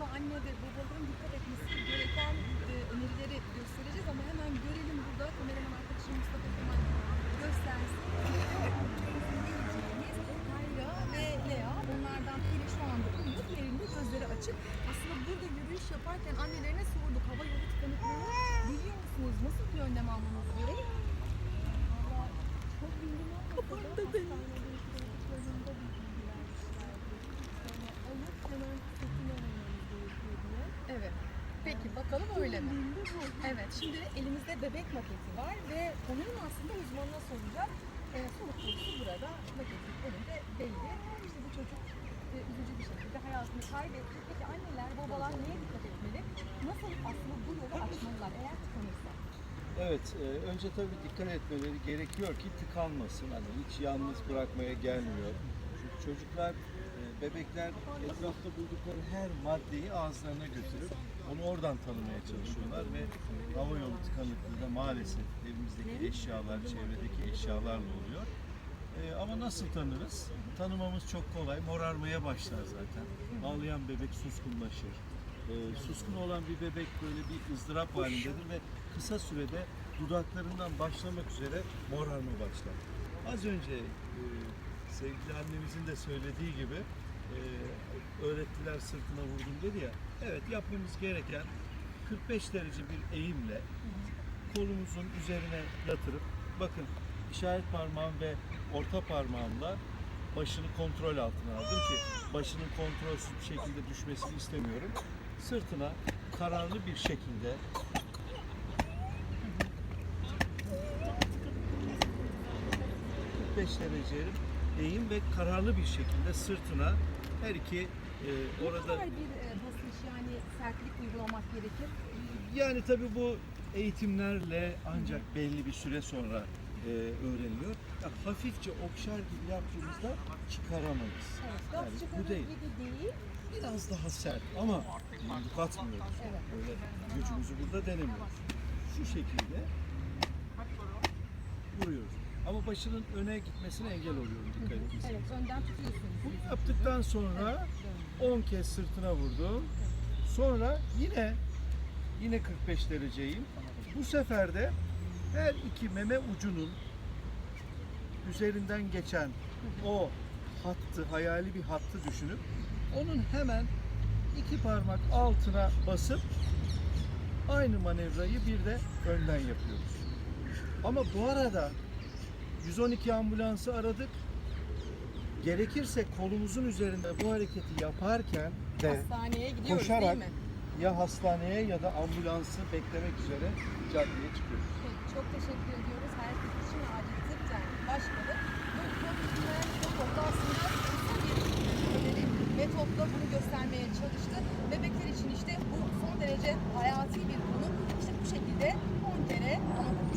aslında anne ve babaların dikkat etmesi gereken e, önerileri göstereceğiz ama hemen görelim burada kameraman arkadaşım Mustafa Kemal göstersin. Kayra ve Lea onlardan biri şu anda uyuyor, diğerinde gözleri açık. Aslında burada yürüyüş yaparken annelerine sorduk hava yolu tıkanıklığını biliyor musunuz? Nasıl bir önlem almanız gerek? Valla çok bilgim olmasa da hastanede çocuklarında bilgi vermişlerdi. Sonra alıp hemen satın almamız gerekiyor diye. Evet. Peki bakalım öyle mi? Evet, şimdi elimizde bebek maketi var ve konunun aslında uzmanına soracağız. Ee, soru konusu burada maketin önünde belli. İşte bu çocuk e, üzücü bir şekilde hayatını kaybetti. Peki anneler, babalar neye dikkat etmeli? Nasıl aslında bu yolu açmalılar eğer tıkanırsa? Evet, e, önce tabii dikkat etmeleri gerekiyor ki tıkanmasın. Hani hiç yalnız bırakmaya gelmiyor. Çünkü çocuklar, e, bebekler etrafta buldukları her maddeyi ağızlarına götürüp onu oradan tanımaya çalışıyorlar ve hava yolu tıkanıklığı da maalesef evimizdeki eşyalar, çevredeki eşyalarla oluyor. E, ama nasıl tanırız? Tanımamız çok kolay. Morarmaya başlar zaten. Ağlayan bebek suskunlaşır. E, suskun olan bir bebek böyle bir ızdırap halindedir ve kısa sürede dudaklarından başlamak üzere morarma başlar. Az önce e, sevgili annemizin de söylediği gibi e, öğrettiler sırtına vurdum dedi ya. Evet yapmamız gereken 45 derece bir eğimle kolumuzun üzerine yatırıp bakın işaret parmağım ve orta parmağımla başını kontrol altına aldım ki başının kontrolsüz bir şekilde düşmesini istemiyorum. Sırtına kararlı bir şekilde ...45 derece eğim ve kararlı bir şekilde sırtına her iki e, Ne orada kadar bir e, basınç yani sertlik uygulamak gerekir? Yani tabii bu eğitimlerle ancak belli bir süre sonra e, öğreniliyor. Ya, hafifçe okşar gibi yaptığımızda çıkaramayız. Evet, Yani gaz bu çıkarır değil. gibi değil. Biraz daha sert ama yumruk atmıyoruz. Evet. Böyle gücümüzü burada denemiyoruz. Şu şekilde vuruyoruz. Ama başının öne gitmesine engel oluyorum dikkat etmesi. Evet, önden tutuyorsunuz. Bunu yaptıktan sonra 10 kez sırtına vurdum. Sonra yine yine 45 dereceyim. Bu sefer de her iki meme ucunun üzerinden geçen o hattı, hayali bir hattı düşünüp onun hemen iki parmak altına basıp aynı manevrayı bir de önden yapıyoruz. Ama bu arada 112 ambulansı aradık. Gerekirse kolumuzun üzerinde bu hareketi yaparken de Hastaneye gidiyoruz koşarak değil mi? ya hastaneye ya da ambulansı beklemek üzere caddeye çıkıyoruz. Peki, çok teşekkür ediyoruz. Herkes için acil tıp yani başkanı. Bu COVID-19 toplu aslında kısa bir öneri bunu göstermeye çalıştı. Bebekler için işte bu son derece hayati bir konu. İşte bu şekilde 10 kere anaokulu